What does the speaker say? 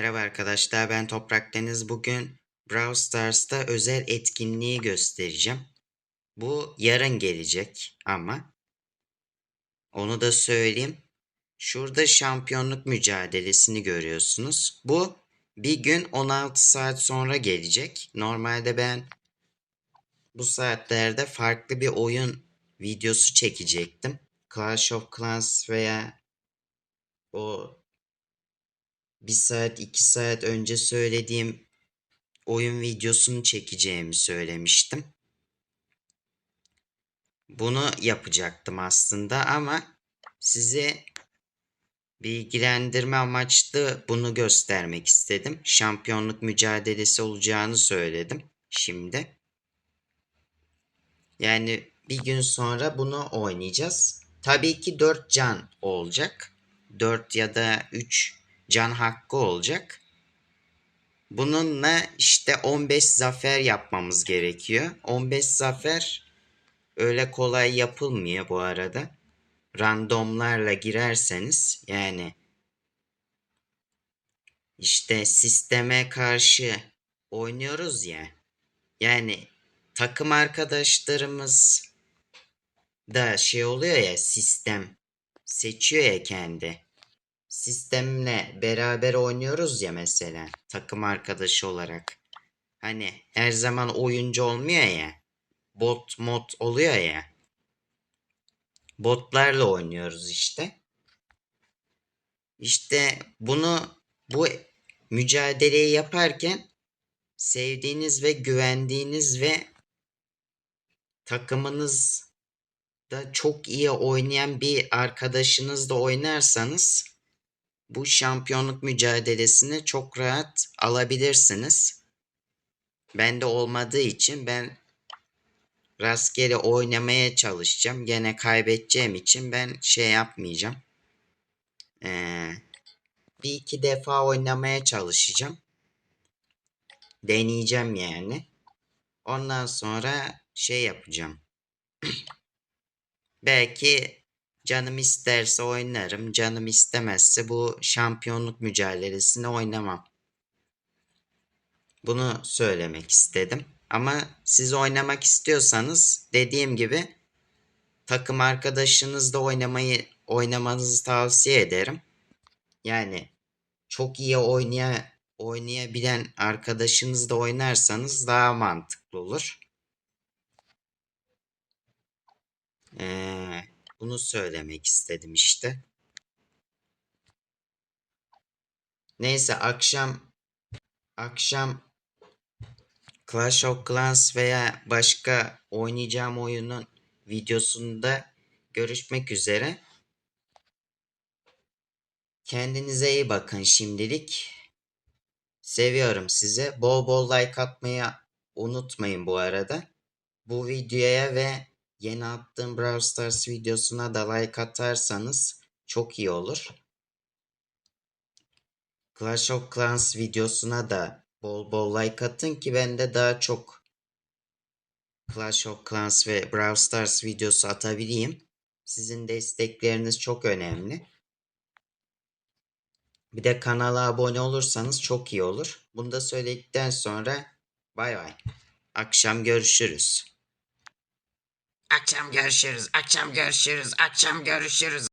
Merhaba arkadaşlar ben Toprak Deniz. Bugün Brawl Stars'ta özel etkinliği göstereceğim. Bu yarın gelecek ama onu da söyleyeyim. Şurada şampiyonluk mücadelesini görüyorsunuz. Bu bir gün 16 saat sonra gelecek. Normalde ben bu saatlerde farklı bir oyun videosu çekecektim. Clash of Clans veya o bir saat iki saat önce söylediğim oyun videosunu çekeceğimi söylemiştim. Bunu yapacaktım aslında ama size bilgilendirme amaçlı bunu göstermek istedim. Şampiyonluk mücadelesi olacağını söyledim şimdi. Yani bir gün sonra bunu oynayacağız. Tabii ki 4 can olacak. 4 ya da 3 can hakkı olacak. Bununla işte 15 zafer yapmamız gerekiyor. 15 zafer öyle kolay yapılmıyor bu arada. Randomlarla girerseniz yani işte sisteme karşı oynuyoruz ya. Yani takım arkadaşlarımız da şey oluyor ya sistem seçiyor ya kendi sistemle beraber oynuyoruz ya mesela takım arkadaşı olarak. Hani her zaman oyuncu olmuyor ya. Bot mod oluyor ya. Botlarla oynuyoruz işte. İşte bunu bu mücadeleyi yaparken sevdiğiniz ve güvendiğiniz ve takımınız da çok iyi oynayan bir arkadaşınızla oynarsanız bu şampiyonluk mücadelesini çok rahat alabilirsiniz. Bende olmadığı için ben rastgele oynamaya çalışacağım. Gene kaybedeceğim için ben şey yapmayacağım. Ee, bir iki defa oynamaya çalışacağım. Deneyeceğim yani. Ondan sonra şey yapacağım. Belki canım isterse oynarım. Canım istemezse bu şampiyonluk mücadelesini oynamam. Bunu söylemek istedim. Ama siz oynamak istiyorsanız dediğim gibi takım arkadaşınızla oynamayı oynamanızı tavsiye ederim. Yani çok iyi oynaya, oynayabilen arkadaşınızla oynarsanız daha mantıklı olur. Ee, bunu söylemek istedim işte. Neyse akşam akşam Clash of Clans veya başka oynayacağım oyunun videosunda görüşmek üzere. Kendinize iyi bakın şimdilik. Seviyorum sizi. Bol bol like atmayı unutmayın bu arada. Bu videoya ve yeni attığım Brawl Stars videosuna da like atarsanız çok iyi olur. Clash of Clans videosuna da bol bol like atın ki ben de daha çok Clash of Clans ve Brawl Stars videosu atabileyim. Sizin destekleriniz çok önemli. Bir de kanala abone olursanız çok iyi olur. Bunu da söyledikten sonra bay bay. Akşam görüşürüz. Akşam görüşürüz, akşam görüşürüz, akşam görüşürüz.